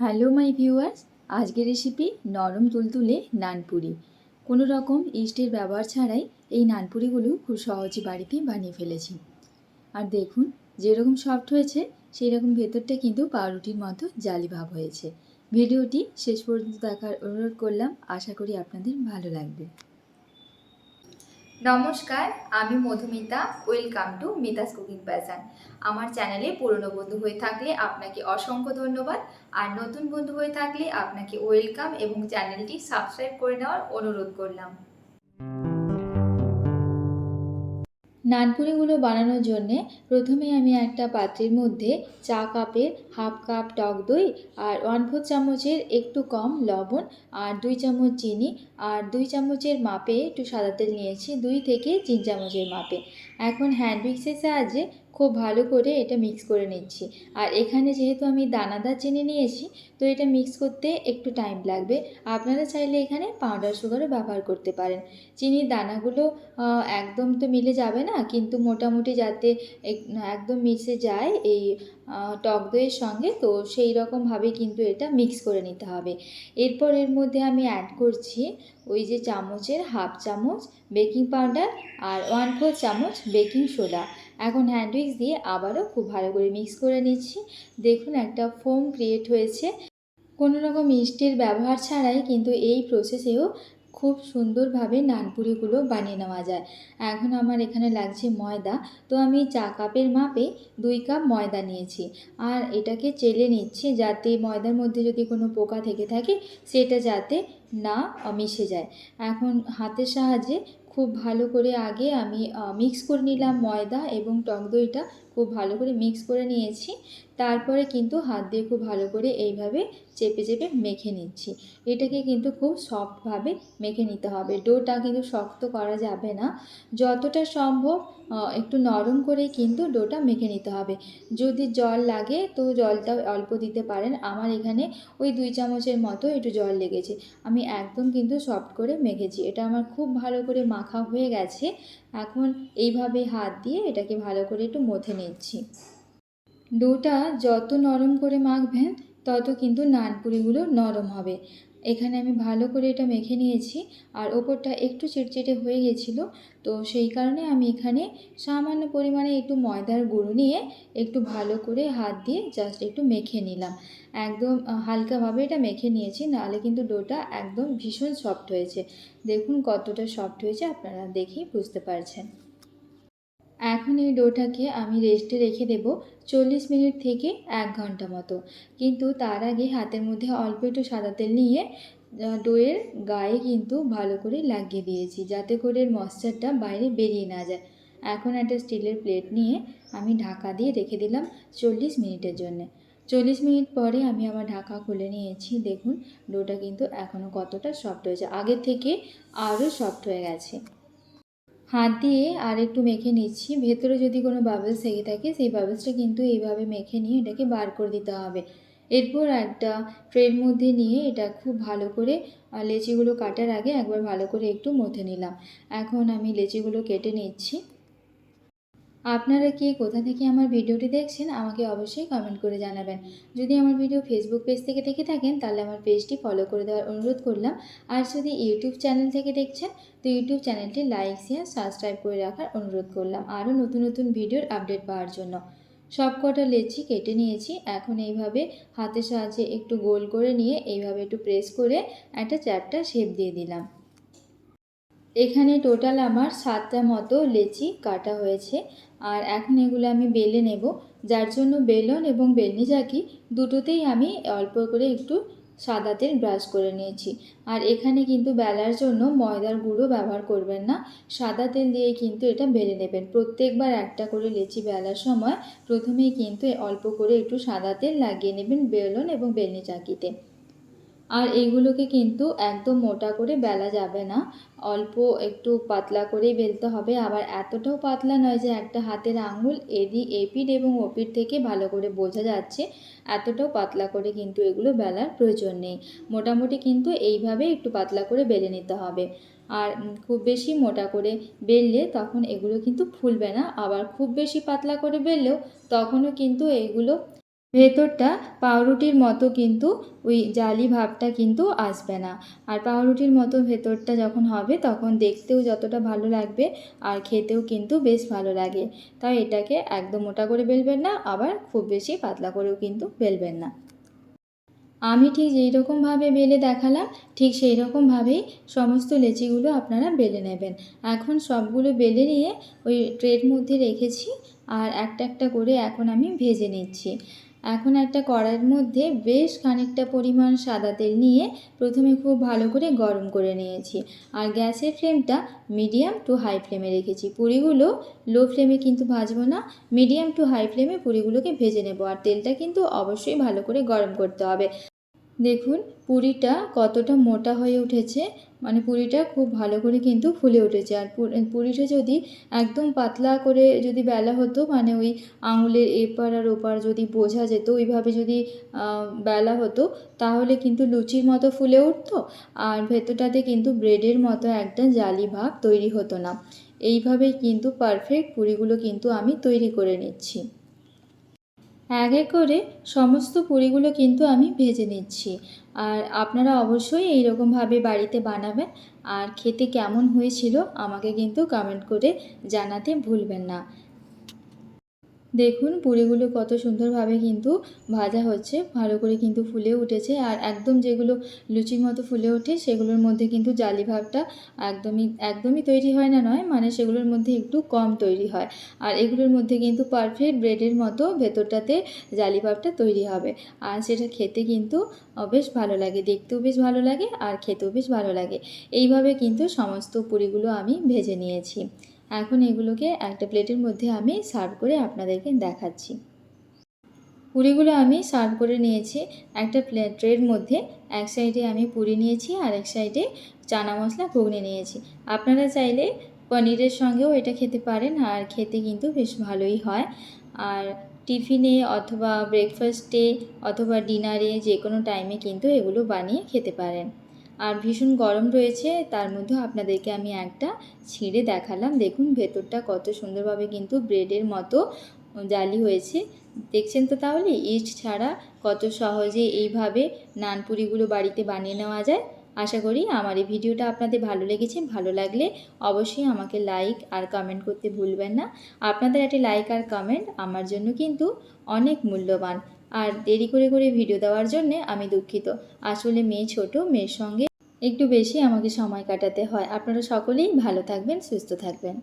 Hello my viewers, আজকের recipe নরম তুলতুলে নানপুরি। কোনো রকম ইস্টের ব্যবহার ছাড়াই এই নানপুরিগুলো খুব সহজে বাড়িতে বানিয়ে ফেলেছি। আর দেখুন, যেরকম সফট হয়েছে সেই রকম ভেতরটা কিন্তু পাউরুটির মতো জালি ভাব হয়েছে। ভিডিওটি শেষ পর্যন্ত দেখার অনুরোধ করলাম, আশা করি আপনাদের ভালো লাগবে। নমস্কার, আমি Madhumita. Welcome to Mita's cooking passion আমার চ্যানেলে পুরনো বন্ধু হয়ে থাকলে আপনাকে অসংখ্য ধন্যবাদ। আর নতুন বন্ধু হয়ে থাকলে আপনাকে ওয়েলকাম এবং চ্যানেলটি সাবস্ক্রাইব করে নেওয়ার অনুরোধ করলাম। নানপুরিগুলো বানানোর জন্যে প্রথমে আমি একটা পাত্রের মধ্যে চা কাপের হাফ কাপ টক দই আর ওয়ান ফোর চামচের একটু কম লবণ আর দুই চামচ চিনি আর দুই চামচের মাপে একটু সাদা তেল নিয়েছি, দুই থেকে তিন চামচের মাপে। এখন হ্যান্ড মিক্সের সাহায্যে খুব ভালো করে এটা মিক্স করে নিচ্ছি। আর এখানে যেহেতু আমি দানাদার চিনি নিয়েছি, তো এটা মিক্স করতে একটু টাইম লাগবে। আপনারা চাইলে এখানে পাউডার সুগারও ব্যবহার করতে পারেন। চিনির দানাগুলো একদম তো মিলে যাবে না, কিন্তু মোটামুটি যাতে একদম মিশে যায় এই টক দইয়ের সঙ্গে, তো সেই রকমভাবে কিন্তু এটা মিক্স করে নিতে হবে। এরপর এর মধ্যে আমি অ্যাড করছি ওই যে চামচের হাফ চামচ বেকিং পাউডার আর ওয়ান ফোর চামচ বেকিং সোডা এখন হ্যান্ড উইক্স দিয়ে আবারও খুব ভালো করে মিক্স করে নিচ্ছি। দেখুন একটা ফোম ক্রিয়েট হয়েছে। কোনো রকম ইস্টের ব্যবহার ছাড়াই কিন্তু এই প্রসেসেও খুব সুন্দরভাবে নানপুরিগুলো বানিয়ে নেওয়া যায়। এখন আমার এখানে লাগছে ময়দা। তো আমি চা কাপের মাপে দুই কাপ ময়দা নিয়েছি। আর এটাকে চেলে নিচ্ছি যাতে ময়দার মধ্যে যদি কোনো পোকা থেকে থাকে, সেটা যাতে না মিশে যায়। এখন হাতের সাহায্যে খুব ভালো করে আগে আমি মিক্স করে নিলাম ময়দা এবং টক দইটা। খুব ভালো করে মিক্স করে নিয়েছি। তারপরে কিন্তু হাত দিয়ে খুব ভালো করে এইভাবে চেপে চেপে মেখে নিচ্ছি। এটাকে কিন্তু খুব সফটভাবে মেখে নিতে হবে। ডোটা কিন্তু শক্ত করা যাবে না। যতটা সম্ভব একটু নরম করে কিন্তু ডোটা মেখে নিতে হবে। যদি জল লাগে তো জলটা অল্প দিতে পারেন। আমার এখানে ওই দুই চামচের মতো একটু জল লেগেছে। আমি একদম কিন্তু সফট করে মেখেছি। এটা আমার খুব ভালো করে মাখা হয়ে গেছে। এখন এইভাবে হাত দিয়ে এটাকে ভালো করে একটু মথে নিচ্ছি। ডোটা যত নরম করে মাখবেন, তত কিন্তু নানপুরিগুলো নরম হবে। এখানে আমি ভালো করে এটা মেখে নিয়েছি, আর ওপরটা একটু চিটচিটে হয়ে গেছিল, তো সেই কারণে আমি এখানে সামান্য পরিমাণে একটু ময়দার গুঁড়ো নিয়ে একটু ভালো করে হাত দিয়ে জাস্ট একটু মেখে নিলাম। একদম হালকাভাবে এটা মেখে নিয়েছি, নাহলে কিন্তু ডোটা একদম ভীষণ সফট হয়েছে। দেখুন কতটা সফট হয়েছে, আপনারা দেখেই বুঝতে পারছেন। এখন এই ডোটাকে আমি রেস্টে রেখে দেব চল্লিশ মিনিট থেকে এক ঘণ্টা মতো। কিন্তু তার আগে হাতের মধ্যে অল্প একটু সাদা তেল নিয়ে ডোয়ের গায়ে কিন্তু ভালো করে লাগিয়ে দিয়েছি যাতে করে এর ময়েশ্চারটা বাইরে বেরিয়ে না যায়। এখন একটা স্টিলের প্লেট নিয়ে আমি ঢাকা দিয়ে রেখে দিলাম চল্লিশ মিনিটের জন্য। চল্লিশ মিনিট পরে আমি আমার ঢাকা খুলে নিয়েছি। দেখুন, ডোটা কিন্তু এখনও কতটা সফট হয়েছে। আগের থেকে আরও সফট হয়ে গেছে। হাত দিয়ে আর একটু মেখে নিচ্ছি। ভেতরে যদি কোনো বাবলস থেকে থাকে, সেই বাবলসটা কিন্তু এইভাবে মেখে নিয়ে এটাকে বার করে দিতে হবে। এরপর একটা ট্রের মধ্যে নিয়ে এটা খুব ভালো করে লেচিগুলো কাটার আগে একবার ভালো করে একটু মথে নিলাম। এখন আমি লেচিগুলো কেটে নিচ্ছি। আপনারা কে কোথা থেকে আমার ভিডিওটি দেখছেন, আমাকে অবশ্যই কমেন্ট করে জানাবেন। যদি আমার ভিডিও ফেসবুক পেজ থেকে দেখে থাকেন, তাহলে আমার পেজটি ফলো করে দেওয়ার অনুরোধ করলাম। আর যদি ইউটিউব চ্যানেল থেকে দেখছেন, তো ইউটিউব চ্যানেলটি লাইক শেয়ার সাবস্ক্রাইব করে রাখার অনুরোধ করলাম। আরও নতুন নতুন ভিডিওর আপডেট পাওয়ার জন্য। সব কটা লেচি কেটে নিয়েছি। এখন এইভাবে হাতের সাহায্যে একটু গোল করে নিয়ে এইভাবে একটু প্রেস করে একটা চারটা শেপ দিয়ে দিলাম। এখানে টোটাল আমার সাতটা মতো লেচি কাটা হয়েছে। আর এখন এগুলো আমি বেলে নেব। যার জন্য বেলন এবং বেলনি চাকি দুটোতেই আমি অল্প করে একটু সাদা তেল ব্রাশ করে নিয়েছি। আর এখানে কিন্তু বেলার জন্য ময়দার গুঁড়ো ব্যবহার করবেন না। সাদা তেল দিয়ে কিন্তু এটা বেলে নেবেন। প্রত্যেকবার একটা করে লেচি বেলার সময় প্রথমেই কিন্তু অল্প করে একটু সাদা তেল লাগিয়ে নেবেন বেলন এবং বেলনি চাকিতে আর এইগুলোকে কিন্তু একদম মোটা করে বেলা যাবে না। অল্প একটু পাতলা করেই বেলতে হবে। আবার এতটাও পাতলা নয় যে একটা হাতের আঙুল এদি এপিড এবং ওপিড থেকে ভালো করে বোঝা যাচ্ছে। এতটাও পাতলা করে কিন্তু এগুলো বেলার প্রয়োজন নেই। মোটামুটি কিন্তু এইভাবে একটু পাতলা করে বেলে নিতে হবে। আর খুব বেশি মোটা করে বেললে তখন এগুলো কিন্তু ফুলবে না। আবার খুব বেশি পাতলা করে বেললেও তখনও কিন্তু এগুলো ভেতরটা পাউরুটির মতো কিন্তু ওই জালি ভাবটা কিন্তু আসবে না। আর পাউরুটির মতো ভেতরটা যখন হবে, তখন দেখতেও যতটা ভালো লাগবে আর খেতেও কিন্তু বেশ ভালো লাগে। তাই এটাকে একদম মোটা করে বেলবেন না, আবার খুব বেশি পাতলা করেও কিন্তু বেলবেন না। আমি ঠিক যেই রকমভাবে বেলে দেখালাম, ঠিক সেই রকমভাবেই সমস্ত লেচিগুলো আপনারা বেলে নেবেন। এখন সবগুলো বেলে নিয়ে ওই ট্রের মধ্যে রেখেছি আর একটা একটা করে এখন আমি ভেজে নিচ্ছি। এখন একটা কড়াইয়ের মধ্যে বেশ খানিকটা পরিমাণ সাদা তেল নিয়ে প্রথমে খুব ভালো করে গরম করে নিয়েছি। আর গ্যাসের ফ্লেমটা মিডিয়াম টু হাই ফ্লেমে রেখেছি। পুরিগুলো লো ফ্লেমে কিন্তু ভাজবো না, মিডিয়াম টু হাই ফ্লেমে পুরিগুলোকে ভেজে নেব। আর তেলটা কিন্তু অবশ্যই ভালো করে গরম করতে হবে। দেখুন, পুরিটা কতটা মোটা হয়ে উঠেছে। মানে পুরিটা খুব ভালো করে কিন্তু ফুলে উঠেছে। আর পুরিটা যদি একদম পাতলা করে যদি বেলা হতো মানে ওই আঙুলের এপার আর ওপার যদি বোঝা যেত, ওইভাবে যদি বেলা হতো, তাহলে কিন্তু লুচির মতো ফুলে উঠতো। আর ভেতরটাতে কিন্তু ব্রেডের মতো একটা জালি ভাব তৈরি হতো না। এইভাবেই কিন্তু পারফেক্ট পুরিগুলো কিন্তু আমি তৈরি করে নিচ্ছি। এক এক করে সমস্ত পুরিগুলো কিন্তু আমি ভেজে নিচ্ছি। আর আপনারা অবশ্যই এইরকমভাবে বাড়িতে বানাবেন। আর খেতে কেমন হয়েছিল আমাকে কিন্তু কমেন্ট করে জানাতে ভুলবেন না। দেখুন পুরিগুলো কত সুন্দরভাবে কিন্তু ভাজা হচ্ছে, ভালো করে কিন্তু ফুলে উঠেছে আর একদম যেগুলো লুচির মতো ফুলে ওঠে সেগুলোর মধ্যে কিন্তু জালি ভাবটা একদমই একদমই তৈরি হয় না, নয় মানে সেগুলোর মধ্যে একটু কম তৈরি হয়। আর এগুলোর মধ্যে কিন্তু পারফেক্ট ব্রেডের মতো ভেতরটাতে জালি ভাবটা তৈরি হবে আর সেটা খেতে কিন্তু বেশ ভালো লাগে, দেখতেও বেশ ভালো লাগে আর খেতেও বেশ ভালো লাগে। এইভাবে কিন্তু সমস্ত পুরিগুলো আমি ভেজে নিয়েছি। এখন এগুলোকে একটা প্লেটের মধ্যে আমি সার্ভ করে আপনাদেরকে দেখাচ্ছি। পুরিগুলো আমি সার্ভ করে নিয়েছি। একটা ট্রের মধ্যে এক সাইডে আমি পুরি নিয়েছি আর এক সাইডে চানা মশলা ঘুগনি নিয়েছি। আপনারা চাইলে পনিরের সঙ্গেও এটা খেতে পারেন আর খেতে কিন্তু বেশ ভালোই হয়। আর টিফিনে অথবা ব্রেকফাস্টে অথবা ডিনারে যে কোনো টাইমে কিন্তু এগুলো বানিয়ে খেতে পারেন। আর ভীষণ গরম রয়েছে, তার মধ্যে আপনাদেরকে আমি একটা ছিঁড়ে দেখালাম। দেখুন, ভেতরটা কত সুন্দরভাবে কিন্তু ব্রেডের মতো জালি হয়েছে। দেখছেন তো তাহলে? ইস্ট ছাড়া কত সহজে এইভাবে নানপুরিগুলো বাড়িতে বানিয়ে নেওয়া যায়। আশা করি আমার এই ভিডিওটা আপনাদের ভালো লেগেছে। ভালো লাগলে অবশ্যই আমাকে লাইক আর কমেন্ট করতে ভুলবেন না। আপনাদের একটি লাইক আর কমেন্ট আমার জন্য কিন্তু অনেক মূল্যবান। আর দেরি করে করে ভিডিও দেওয়ার জন্যে আমি দুঃখিত। আসলে মেয়ে ছোট, মেয়ের সঙ্গে একটু বেশি আমাকে সময় কাটাতে হয়। আপনারা সকলেই ভালো থাকবেন, সুস্থ থাকবেন।